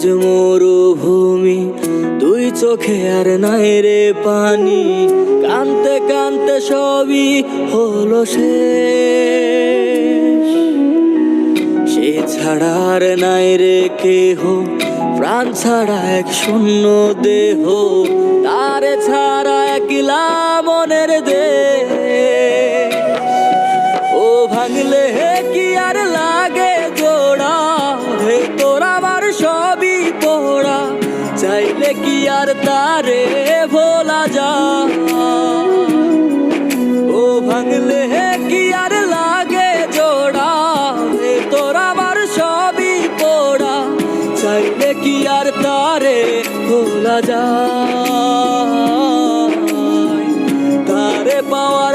আজ মরুভূমি, দুই চোখে আর নাই রে পানি। কানতে কানতে সবই হলো সে ছাড়া আর নাই রে কেহ, প্রাণ ছাড়া এক শূন্য দেহ। তারে ছাড়া একলা মনের দেহ ও ভাঙলে আর তারে ভোলা যা। ও ভাঙলে কি আর লাগে জোড়া? তোর আমার সবই পোড়া। চাইলে কি আর তারে ভোলা যায়? তারে পাওয়ার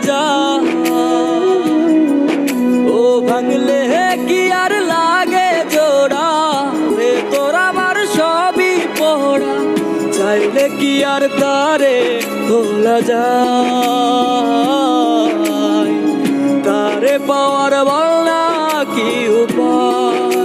যা ও ভাঙলে কি লাগে জোড়া আমার সবই পোড়া চাইলে তারে ভোলা যায় তারে পাওয়ার বাংলা কি উপায়